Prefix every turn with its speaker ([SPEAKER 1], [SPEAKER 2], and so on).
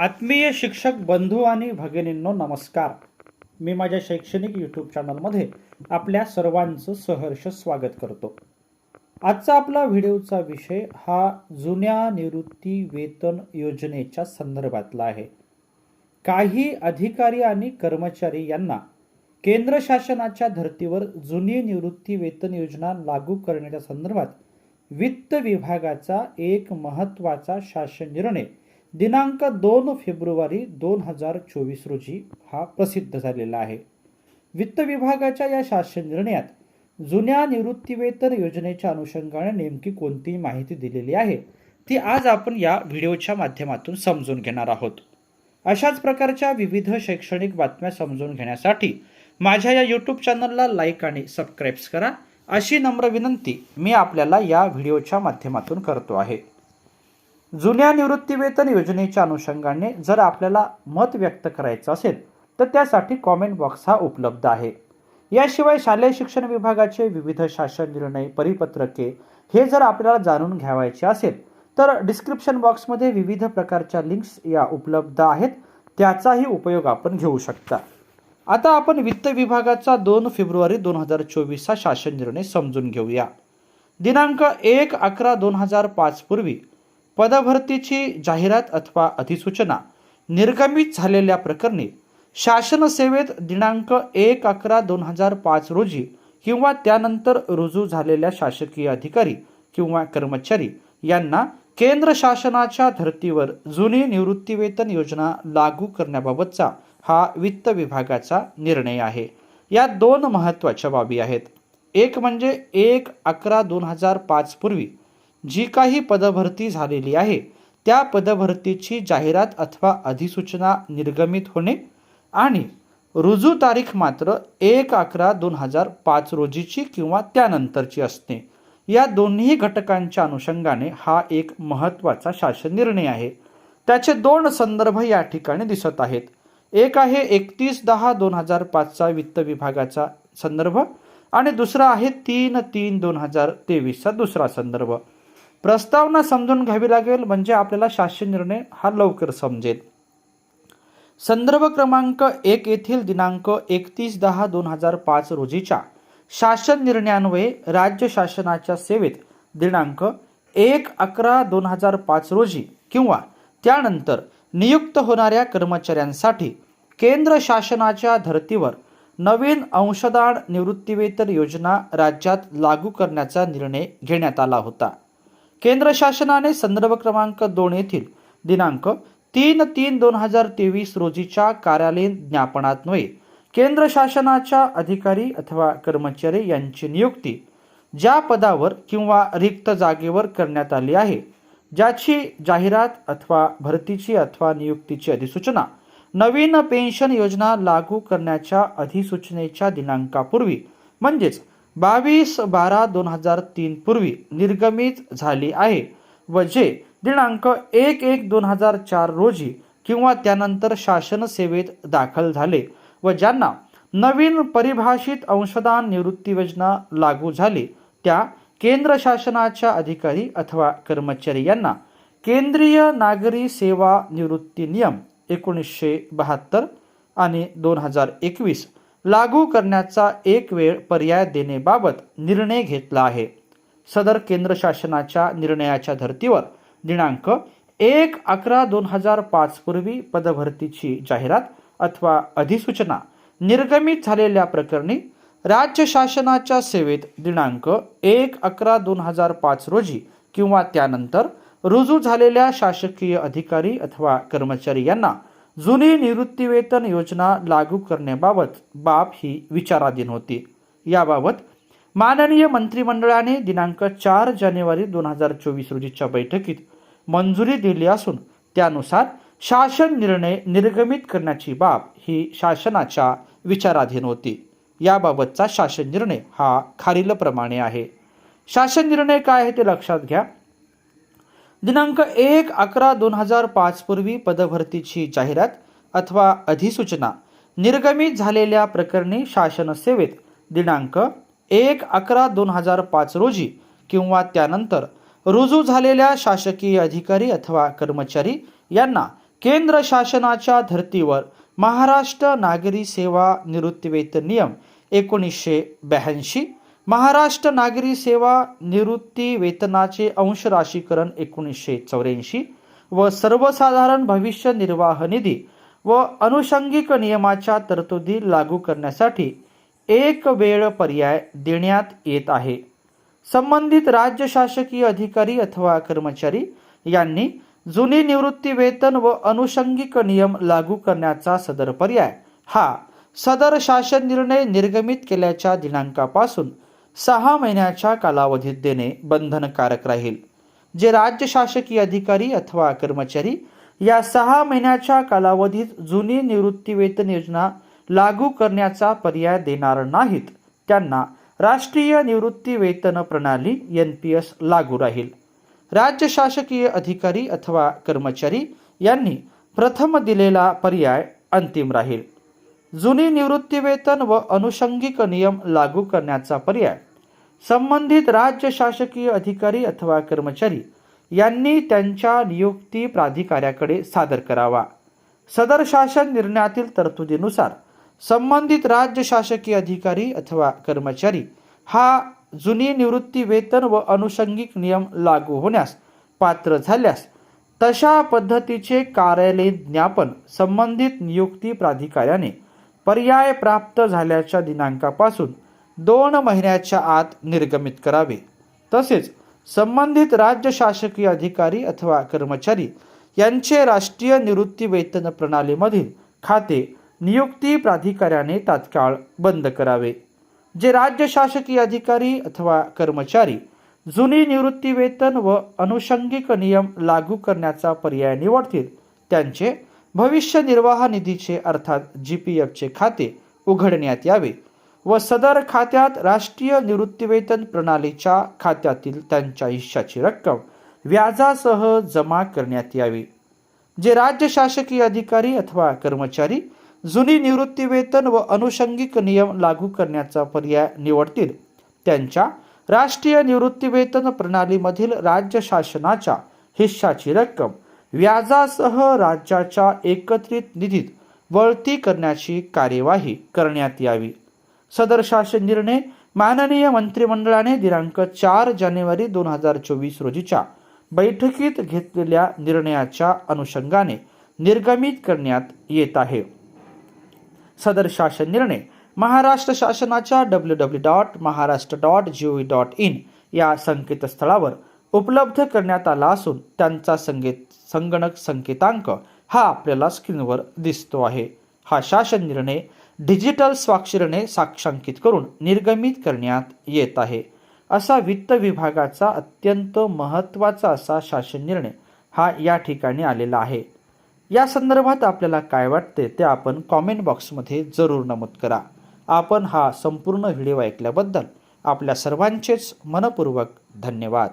[SPEAKER 1] आत्मीय शिक्षक बंधू आणि भगिनींनो नमस्कार. मी माझ्या शैक्षणिक यूट्यूब चॅनलमध्ये आपल्या सर्वांचं सहर्ष स्वागत करतो. आजचा आपला व्हिडिओचा विषय हा जुन्या निवृत्ती वेतन योजनेच्या संदर्भातला आहे. काही अधिकारी आणि कर्मचारी यांना केंद्र शासनाच्या धर्तीवर जुनी निवृत्ती वेतन योजना लागू करण्याच्या संदर्भात वित्त विभागाचा एक महत्त्वाचा शासन निर्णय दिनांक दोन फेब्रुवारी दोन हजार चोवीस रोजी हा प्रसिद्ध झालेला आहे. वित्त विभागाच्या या शासन निर्णयात जुन्या निवृत्तीवेतन योजनेच्या अनुषंगाने नेमकी कोणती माहिती दिलेली आहे ती आज आपण या व्हिडिओच्या माध्यमातून समजून घेणार आहोत. अशाच प्रकारच्या विविध शैक्षणिक बातम्या समजून घेण्यासाठी माझ्या या यूट्यूब चॅनलला लाईक आणि सबस्क्राईब्स करा. अशी नम्र विनंती मी आपल्याला या व्हिडिओच्या माध्यमातून करतो आहे. जुन्या निवृत्तीवेतन योजनेच्या अनुषंगाने जर आपल्याला मत व्यक्त करायचं असेल तर त्यासाठी कॉमेंट बॉक्स हा उपलब्ध आहे. याशिवाय शालेय शिक्षण विभागाचे विविध शासन निर्णय परिपत्रके हे जर आपल्याला जाणून घ्यावायचे असेल तर डिस्क्रिप्शन बॉक्समध्ये विविध प्रकारच्या लिंक्स या उपलब्ध आहेत. त्याचाही उपयोग आपण घेऊ शकता. आता आपण वित्त विभागाचा दोन फेब्रुवारी दोन हजार चोवीसचा शासन निर्णय समजून घेऊया. दिनांक एक अकरा दोन हजार पाच पूर्वी पदभरतीची जाहिरात अथवा अधिसूचना निर्गमित झालेल्या प्रकरणी शासन सेवेत दिनांक एक अकरा दोन हजार पाच रोजी किंवा त्यानंतर रुजू झालेल्या शासकीय अधिकारी किंवा कर्मचारी यांना केंद्र शासनाच्या धर्तीवर जुनी निवृत्तीवेतन योजना लागू करण्याबाबतचा हा वित्त विभागाचा निर्णय आहे. या दोन महत्त्वाच्या बाबी आहेत. एक म्हणजे एक अकरा दोन हजार पाच पूर्वी जी काही पदभरती झालेली आहे त्या पदभरतीची जाहिरात अथवा अधिसूचना निर्गमित होणे आणि रुजू तारीख मात्र एक अकरा दोन हजार पाच रोजीची किंवा त्यानंतरची असणे या दोन्ही घटकांच्या अनुषंगाने हा एक महत्त्वाचा शासन निर्णय आहे. त्याचे दोन संदर्भ या ठिकाणी दिसत आहेत. एक आहे एकतीस दहा दोन हजार पाचचा वित्त विभागाचा संदर्भ आणि दुसरा आहे तीन तीन दोन हजार तेवीसचा दुसरा संदर्भ. प्रस्तावना समजून घ्यावी लागेल म्हणजे आपल्याला शासन निर्णय हा लवकर समजेल. संदर्भ क्रमांक एक येथील दिनांक एकतीस दहा दोन हजार पाच रोजीच्या शासन निर्णयान्वये राज्य शासनाच्या सेवेत दिनांक एक अकरा दोन हजार पाच रोजी किंवा त्यानंतर नियुक्त होणाऱ्या कर्मचाऱ्यांसाठी केंद्र शासनाच्या धर्तीवर नवीन अंशदान निवृत्तीवेतन योजना राज्यात लागू करण्याचा निर्णय घेण्यात आला होता. केंद्र शासनाने संदर्भ क्रमांक दोन येथील दिनांक तीन तीन दोन हजार तेवीस रोजीच्या कार्यालयीन ज्ञापनान्वये केंद्र शासनाच्या अधिकारी अथवा कर्मचारी यांची नियुक्ती ज्या पदावर किंवा रिक्त जागेवर करण्यात आली आहे ज्याची जाहिरात अथवा भरतीची अथवा नियुक्तीची अधिसूचना नवीन पेन्शन योजना लागू करण्याच्या अधिसूचनेच्या दिनांकापूर्वी म्हणजेच बावीस बारा दोन हजार तीन पूर्वी निर्गमित झाली आहे. व जे दिनांक एक एक दोन हजार चार रोजी किंवा त्यानंतर शासन सेवेत दाखल झाले व ज्यांना नवीन परिभाषित अंशदान निवृत्ती योजना लागू झाली त्या केंद्र शासनाच्या अधिकारी अथवा कर्मचारी यांना केंद्रीय नागरी सेवा निवृत्ती नियम एकोणीसशे बहात्तर आणि दोन हजार एकवीस लागू करण्याचा एक वेळ पर्याय देण्याबाबत निर्णय घेतला आहे. सदर केंद्र शासनाच्या निर्णयाच्या धर्तीवर दिनांक एक अकरा दोन हजार पाच पूर्वी पदभरतीची जाहिरात अथवा अधिसूचना निर्गमित झालेल्या प्रकरणी राज्य शासनाच्या सेवेत दिनांक एक अकरा दोन हजार पाच रोजी किंवा त्यानंतर रुजू झालेल्या शासकीय अधिकारी अथवा कर्मचारी यांना जुनी निवृत्तीवेतन योजना लागू करण्याबाबत बाब ही विचाराधीन होती. याबाबत माननीय मंत्रिमंडळाने दिनांक चार जानेवारी दोन हजार चोवीस रोजीच्या बैठकीत मंजुरी दिली असून त्यानुसार शासन निर्णय निर्गमित करण्याची बाब ही शासनाच्या विचाराधीन होती. याबाबतचा शासन निर्णय हा खालीलप्रमाणे आहे. शासन निर्णय काय आहे ते लक्षात घ्या. दिनांक एक अकरा दोन हजार पाच पूर्वी पदभरतीची जाहिरात अथवा अधिसूचना निर्गमित झालेल्या प्रकरणी शासन सेवेत दिनांक एक अकरा दोन हजार पाच रोजी किंवा त्यानंतर रुजू झालेल्या शासकीय अधिकारी अथवा कर्मचारी यांना केंद्र शासनाच्या धर्तीवर महाराष्ट्र नागरी सेवा निवृत्तीवेतन नियम एकोणीसशे ब्याऐंशी महाराष्ट्र नागरी सेवा निवृत्ती वेतनाचे अंश राशीकरण एकोणीसशे चौऱ्याऐंशी व सर्वसाधारण भविष्य निर्वाह निधी व अनुषंगिक नियमाच्या तरतुदी लागू करण्यासाठी एक वेळ पर्याय देण्यात येत आहे. संबंधित राज्य शासकीय अधिकारी अथवा कर्मचारी यांनी जुनी निवृत्ती वेतन व अनुषंगिक नियम लागू करण्याचा सदर पर्याय हा सदर शासन निर्णय निर्गमित केल्याच्या दिनांकापासून सहा महिन्याच्या कालावधीत देणे बंधनकारक राहील. जे राज्य शासकीय अधिकारी अथवा कर्मचारी या सहा महिन्याच्या कालावधीत जुनी निवृत्ती वेतन योजना लागू करण्याचा पर्याय देणार नाहीत त्यांना राष्ट्रीय निवृत्ती वेतन प्रणाली एन पी एस लागू राहील. राज्य शासकीय अधिकारी अथवा कर्मचारी यांनी प्रथम दिलेला पर्याय अंतिम राहील. जुनी निवृत्तीवेतन व अनुषंगिक नियम लागू करण्याचा पर्याय. संबंधित राज्य शासकीय अधिकारी अथवा कर्मचारी यांनी त्यांच्या नियुक्ती प्राधिकाऱ्याकडे सादर करावा. सदर शासन निर्णयातील तरतुदीनुसार संबंधित राज्य शासकीय अधिकारी अथवा कर्मचारी हा जुनी निवृत्ती वेतन व अनुषंगिक नियम लागू होण्यास पात्र झाल्यास तशा पद्धतीचे कार्यालयीन ज्ञापन संबंधित नियुक्ती प्राधिकाऱ्याने पर्याय प्राप्त झाल्याच्या दिनांकापासून दोन महिन्याच्या आत निर्गमित करावे. तसेच संबंधित राज्य शासकीय अधिकारी अथवा कर्मचारी यांचे राष्ट्रीय निवृत्ती वेतन प्रणालीमधील खाते नियुक्ती प्राधिकाऱ्याने तात्काळ बंद करावे. जे राज्य शासकीय अधिकारी अथवा कर्मचारी जुनी निवृत्ती वेतन व अनुषंगिक नियम लागू करण्याचा पर्याय निवडतील त्यांचे भविष्य निर्वाह निधीचे अर्थात जी पी एफचे खाते उघडण्यात यावे व सदर खात्यात राष्ट्रीय निवृत्तीवेतन प्रणालीच्या खात्यातील त्यांच्या हिश्शाची रक्कम व्याजासह जमा करण्यात यावी. जे राज्य शासकीय अधिकारी अथवा कर्मचारी जुनी निवृत्तीवेतन व अनुषंगिक नियम लागू करण्याचा पर्याय निवडतील त्यांच्या राष्ट्रीय निवृत्तीवेतन प्रणालीमधील राज्य शासनाच्या हिश्शाची रक्कम व्याजासह राज्याच्या एकत्रित निधीत वळती करण्याची कार्यवाही करण्यात यावी. सदर शासन निर्णय माननीय मंत्रिमंडळाने दिनांक चार जानेवारी दोन हजार चोवीस रोजीच्या बैठकीत घेतलेल्या निर्णयाच्या अनुषंगाने निर्गमित करण्यात येत आहे. सदर शासन निर्णय महाराष्ट्र शासनाच्या W W dot Maharashtra dot G O dot in या संकेतस्थळावर उपलब्ध करण्यात आला असून त्यांचा संगीत संगणक संकेतांक हा आपल्याला स्क्रीनवर दिसतो आहे. हा शासन निर्णय डिजिटल स्वाक्षरीने साक्षांकित करून निर्गमित करण्यात येत आहे. असा वित्त विभागाचा अत्यंत महत्त्वाचा असा शासन निर्णय हा या ठिकाणी आलेला आहे. या संदर्भात आपल्याला काय वाटते ते आपण कॉमेंट बॉक्समध्ये जरूर नमूद करा. आपण हा संपूर्ण व्हिडिओ ऐकल्याबद्दल आपल्या सर्वांचेच मनपूर्वक धन्यवाद.